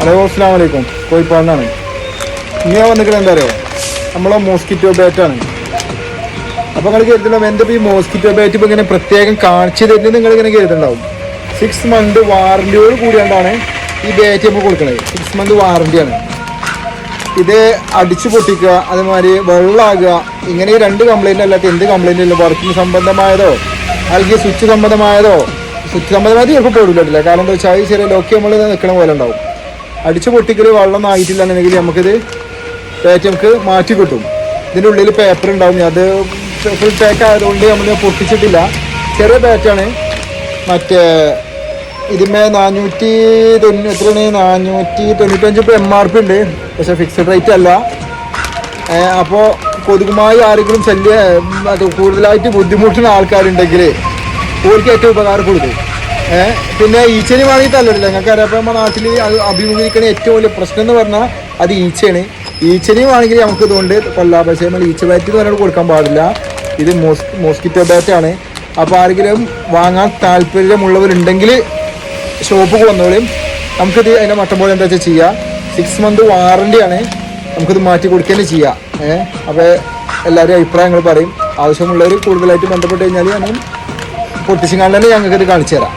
Hello അസ്സാം വലൈക്കും കോഴിപ്പാടിനാണ്. ഇനി ഞാൻ വന്നിരിക്കുന്നത് എന്താ അറിയോ? നമ്മളെ മോസ്കിറ്റോ ബാറ്റാണ് അപ്പോൾ നിങ്ങൾ കരുതണം എന്റെ ഈ മോസ്കിറ്റോ ബാറ്റ് ഇപ്പോൾ ഇങ്ങനെ പ്രത്യേകം കാണിച്ചു തരുന്നത് നിങ്ങൾ ഇങ്ങനെ കരുതണ്ടാവും സിക്സ് മന്ത് വാറന്റിയോട് കൂടിയാണ്ടാണ് ഈ ബാറ്റ് നമ്മൾ കൊടുക്കുന്നത് സിക്സ് മന്ത് വാറന്റിയാണ് ഇത് അടിച്ചു പൊട്ടിക്കുക അതേമാതിരി വെള്ളമാകുക ഇങ്ങനെ രണ്ട് കംപ്ലൈന്റ് അല്ലാത്ത എന്ത് കംപ്ലൈന്റ് ഇല്ല? വർക്കിംഗ് സംബന്ധമായതോ? അല്ലെങ്കിൽ സ്വിച്ച് സംബന്ധമായതോ? സ്വിച്ച് സംബന്ധമായത് ചിലപ്പോൾ പെടില്ല കാരണം എന്താ വെച്ചാൽ ചെറിയ ലോക്കി നമ്മൾ നിൽക്കണ പോലെ ഉണ്ടാവും. അടിച്ചു പൊട്ടിക്കൽ വെള്ളം ആയിട്ടില്ല എന്നുണ്ടെങ്കിൽ നമുക്കിത് പാറ്റ് നമുക്ക് മാറ്റി കിട്ടും. ഇതിന്റെ ഉള്ളിൽ പേപ്പർ ഉണ്ടാവും. അത് ഫുൾ പാക്ക് ആയതുകൊണ്ട് നമ്മൾ പൊട്ടിച്ചിട്ടില്ല. ചെറിയ പാറ്റാണ് മറ്റേ ഇതിന്മേ നാനൂറ്റി തൊണ്ണൂ എത്രയാണ്? നാനൂറ്റി തൊണ്ണൂറ്റഞ്ച് ഇപ്പോൾ എം ആർ പി ഉണ്ട്. പക്ഷേ ഫിക്സഡ് റേറ്റ് അല്ല. അപ്പോൾ കൊതുകുമായി ആരെങ്കിലും ശല്യ അത് കൂടുതലായിട്ട് ബുദ്ധിമുട്ടുന്ന ആൾക്കാരുണ്ടെങ്കിൽ ഓർക്ക് ഏറ്റവും ഉപകാരപ്പെടും ഏഹ് പിന്നെ ഈച്ചനെ വേണമെങ്കിൽ തല്ലിടില്ല ഞങ്ങൾക്ക് അറിയാം അപ്പോൾ നമ്മുടെ നാട്ടിൽ അഭിമുഖീകരിക്കുന്ന ഏറ്റവും വലിയ പ്രശ്നം എന്ന് പറഞ്ഞാൽ അത് ഈച്ചയാണ്. ഈച്ചനെയും ആണെങ്കിൽ നമുക്ക് ഇതുകൊണ്ട് കൊല്ലാം. പക്ഷേ നമ്മൾ ഈച്ച ബാറ്റ് എന്ന് പറഞ്ഞാൽ കൊടുക്കാൻ പാടില്ല. ഇത് മോസ് മോസ്കിറ്റോ ബാറ്റാണ് അപ്പോൾ ആരെങ്കിലും വാങ്ങാൻ താല്പര്യമുള്ളവരുണ്ടെങ്കിൽ ഷോപ്പ് വന്നോളും. നമുക്കിത് അതിന്റെ മട്ടം പോലെ എന്താ വെച്ചാൽ ചെയ്യാം. സിക്സ് മന്ത് വാറണ്ടിയാണ് നമുക്കിത് മാറ്റി കൊടുക്കുകയും ചെയ്യാം. ഏഹ് അപ്പോൾ എല്ലാവരും അഭിപ്രായങ്ങൾ പറയും. ആവശ്യമുള്ളവർ കൂടുതലായിട്ട് ബന്ധപ്പെട്ട് കഴിഞ്ഞാൽ ഞാൻ പൊട്ടിച്ചിങ്ങാണ്ട് തന്നെ ഞങ്ങൾക്ക് ഇത് കാണിച്ചു തരാം.